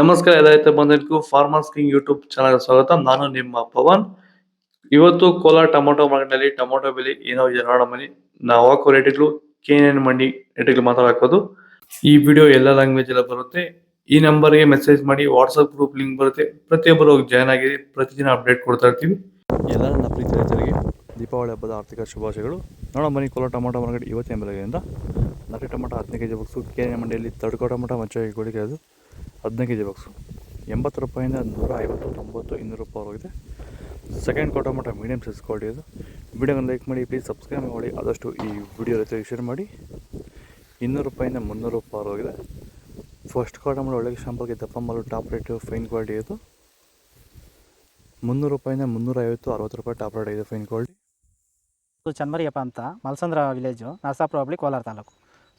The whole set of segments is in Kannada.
ನಮಸ್ಕಾರ ಎಲ್ಲ ರೈತ ಫಾರ್ಮರ್ಸ್ ಕಿಂಗ್ ಯೂಟ್ಯೂಬ್ ಚಾನಲ್ ಸ್ವಾಗತ. ನಾನು ನಿಮ್ಮ ಪವನ್. ಇವತ್ತು ಕೋಲಾರ ಟೊಮೊಟೊ ಮಾರ್ಕೆಟ್ನಲ್ಲಿ ಟೊಮೊಟೊ ಬೆಲೆ ಏನೋ ಇದೆ ನೋಡೋ ಮನಿ ನಾವು ಹಾಕೋ ರೇಟ್ಗಳು ಕೆ ಮಂಡಿ ರೇಟ್ಗಳು ಮಾತಾಡೋದು ಈ ವಿಡಿಯೋ ಎಲ್ಲ ಲ್ಯಾಂಗ್ವೇಜ್ ಎಲ್ಲ ಬರುತ್ತೆ. ಈ ನಂಬರ್ಗೆ ಮೆಸೇಜ್ ಮಾಡಿ ವಾಟ್ಸಪ್ ಗ್ರೂಪ್ ಲಿಂಕ್ ಬರುತ್ತೆ. ಪ್ರತಿಯೊಬ್ಬರು ಜಾಯ್ನ್ ಆಗಿ ಪ್ರತಿದಿನ ಅಪ್ಡೇಟ್ ಕೊಡ್ತಾ ಇರ್ತೀವಿ. ಎಲ್ಲ ನನ್ನ ಪ್ರೀತಿ ರೈತರಿಗೆ ದೀಪಾವಳಿ ಹಬ್ಬದ ಆರ್ಥಿಕ ಶುಭಾಶಯಗಳು. ನೋಡೋ ಮನಿ ಕೋಲಾರ ಟೊಮೊಟೊ ಮಾರ್ಕೆಟ್ ಇವತ್ತಿನ ಬೆಲೆಯಿಂದ ನಟಿ ಟೊಮೊಟೊ ಹದಿನೈದು ಕೆ ಜಿ ಬುಕ್ಸು ಕೆ ಮಂಡಿಯಲ್ಲಿ ತಡ್ಕೋ ಟೊಮೊಟೊ ಮಂಚಾಗಿ ಗೋಳಿಗೆ ಅದು. ಹದಿನೈದು ಕೆ ಜಿ ಬಾಕ್ಸು. ಎಂಬತ್ತು ರೂಪಾಯಿಂದ ನೂರ ಐವತ್ತು ತೊಂಬತ್ತು ಇನ್ನೂರು ರೂಪಾಯಿ ಹೋಗಿದೆ. ಸೆಕೆಂಡ್ ಕೋ ಮೀಡಿಯಂ ಮೀಡಿಯಮ್ ಸೈಜ್ ಕ್ವಾಲಿಟಿ ಇದು. ವಿಡಿಯೋನ ಲೈಕ್ ಮಾಡಿ ಪ್ಲೀಸ್ ಸಬ್ಸ್ಕ್ರೈಬ್ ಮಾಡಿ. ಆದಷ್ಟು ಈ ವಿಡಿಯೋ ರೈತರಿಗೆ ಶೇರ್ ಮಾಡಿ. ಇನ್ನೂರು ರೂಪಾಯಿಂದ ಮುನ್ನೂರು ರೂಪಾಯಿ ಹೋಗಿದೆ. ಫಸ್ಟ್ ಕಾಟ ಮಾಡಿ ಒಳ್ಳೆ ಶಾಂಪಲ್ಗೆ ದಪ್ಪ ಮಾಲು ಟಾಪ್ ರೇಟು ಫೈನ್ ಕ್ವಾಲಿಟಿ ಇದು. ಮುನ್ನೂರು ರೂಪಾಯಿಂದ ಮುನ್ನೂರ ಐವತ್ತು ಅರವತ್ತು ರೂಪಾಯಿ ಟಾಪ್ ರೇಟ್ ಇದೆ ಫೈನ್ ಕ್ವಾಲಿಟಿ ಚನ್ಮರಿಯಪ್ಪ ಅಂತ, ಮಲ್ಸಂದ್ರ ವಿಲೇಜು ನರಸಾಪುರ ಹೋಬಳಿ, ಕೋಲಾರ ತಾಲೂಕು.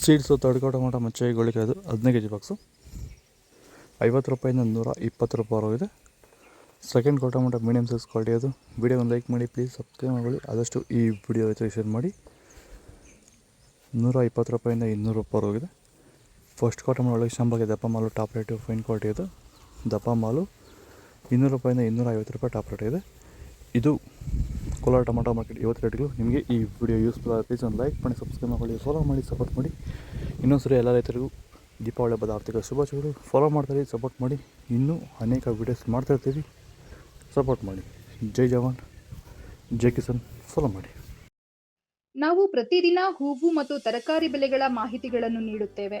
ಸೀಡ್ಸು ತಡ್ಕೋ ಟೊಮೊಟೊ ಮಚ್ಚೆ ಗೋಳಿಗೆ ಅದು ಹದಿನೈದು ಕೆ ಜಿ ಬಾಕ್ಸು. ಐವತ್ತು ರೂಪಾಯಿಂದ ನೂರ ಇಪ್ಪತ್ತು ರೂಪಾಯಿ ಇದೆ. ಸೆಕೆಂಡ್ ಕೋಟ ಟೊಮೊಟೊ ಮೀಡಿಯಮ್ ಸೈಜ್ ಕ್ವಾಲಿಟಿ ಅದು. ವಿಡಿಯೋ ಲೈಕ್ ಮಾಡಿ, ಪ್ಲೀಸ್ ಸಬ್ಸ್ಕ್ರೈಬ್ ಮಾಡಿ ಆದಷ್ಟು ಈ ವಿಡಿಯೋ ಹೆಚ್ಚು ಶೇರ್ ಮಾಡಿ. ನೂರ ಇಪ್ಪತ್ತು ರೂಪಾಯಿಂದ ಇನ್ನೂರು ರೂಪಾಯಿ ಹೋಗಿದೆ ಫಸ್ಟ್ ಕೋ ಟೊಮೊಟೊ ಒಳಗೆ ಶಂಬಾಗೆ ದಪ್ಪ ಮಾಲು, ಟಾಪ್ ರೇಟು, ಫೈನ್ ಕ್ವಾಲಿಟಿ ಅದು. ದಪ್ಪ ಮಾಲು, ಇನ್ನೂರು ರೂಪಾಯಿಂದ ಇನ್ನೂರ ಐವತ್ತು ರೂಪಾಯಿ ಟಾಪ್ ರೇಟ್ ಇದೆ. ಇದು ಕೋಲಾರ ಟೊಮೊಟೊ ಮಾರ್ಕೆಟ್ ಇವತ್ತು ರೇಟ್ಗಳು. ನಿಮಗೆ ಈ ವಿಡಿಯೋ ಯೂಸ್ಫುಲ್ ಆಗುತ್ತೆ. ಒಂದು ಲೈಕ್ ಮಾಡಿ ಸಬ್ಸ್ಕ್ರೈಬ್ ಮಾಡಿ ಫಾಲೋ ಮಾಡಿ ಸಪೋರ್ಟ್ ಮಾಡಿ. ಇನ್ನೊಂದ್ಸರಿ ಎಲ್ಲ ರೈತರಿಗೂ ದೀಪಾವಳಿ ಹಬ್ಬದ ಆರ್ಥಿಕ ಶುಭಾಶಯಗಳು. ಫಾಲೋ ಮಾಡ್ತಾರೆ ಸಪೋರ್ಟ್ ಮಾಡಿ. ಇನ್ನೂ ಅನೇಕ ವೀಡಿಯೋಸ್ ಮಾಡ್ತಾ ಇರ್ತೀವಿ. ಸಪೋರ್ಟ್ ಮಾಡಿ. ಜೈ ಜವಾನ್, ಜೈ ಕಿಸನ್. ಫಾಲೋ ಮಾಡಿ. ನಾವು ಪ್ರತಿದಿನ ಹೂವು ಮತ್ತು ತರಕಾರಿ ಬೆಲೆಗಳ ಮಾಹಿತಿಗಳನ್ನು ನೀಡುತ್ತೇವೆ.